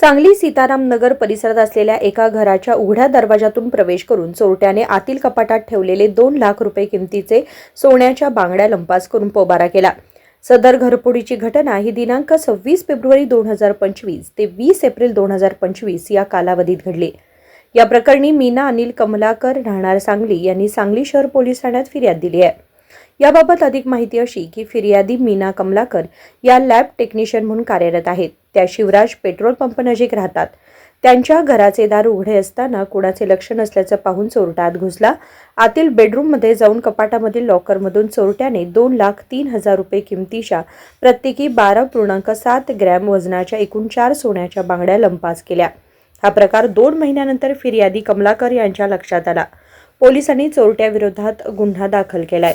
सांगली सीताराम नगर परिसरात असलेल्या एका घराच्या उघड्या दरवाजातून प्रवेश करून चोरट्याने आतील कपाटात ठेवलेले दोन लाख रुपये किमतीचे सोन्याच्या बांगड्या लंपास करून पोबारा केला. सदर घरफोडीची घटना ही दिनांक सव्वीस फेब्रुवारी दोन हजार पंचवीस ते वीस एप्रिल दोन हजार पंचवीस या कालावधीत घडली. या प्रकरणी मीना अनिल कमलाकर राहणार सांगली यांनी सांगली शहर पोलीस ठाण्यात फिर्याद दिली आहे. याबाबत अधिक माहिती अशी की फिर्यादी मीना कमलाकर या लॅब टेक्निशियन म्हणून कार्यरत आहेत. त्या शिवराज पेट्रोल पंप नजीक राहतात. त्यांच्या घराचे दार उघडे असताना कुणाचे लक्ष नसल्याचं पाहून चोरटा आत घुसला. आतील बेडरूममध्ये जाऊन कपाटामधील लॉकरमधून चोरट्याने दोन लाख तीन हजार रुपये किमतीच्या प्रत्येकी बारा पूर्णांक सात ग्रॅम वजनाच्या एकूण चार सोन्याच्या बांगड्या लंपास केल्या. हा प्रकार दोन महिन्यानंतर फिर्यादी कमलाकर यांच्या लक्षात आला. पोलिसांनी चोरट्याविरोधात गुन्हा दाखल केलाय.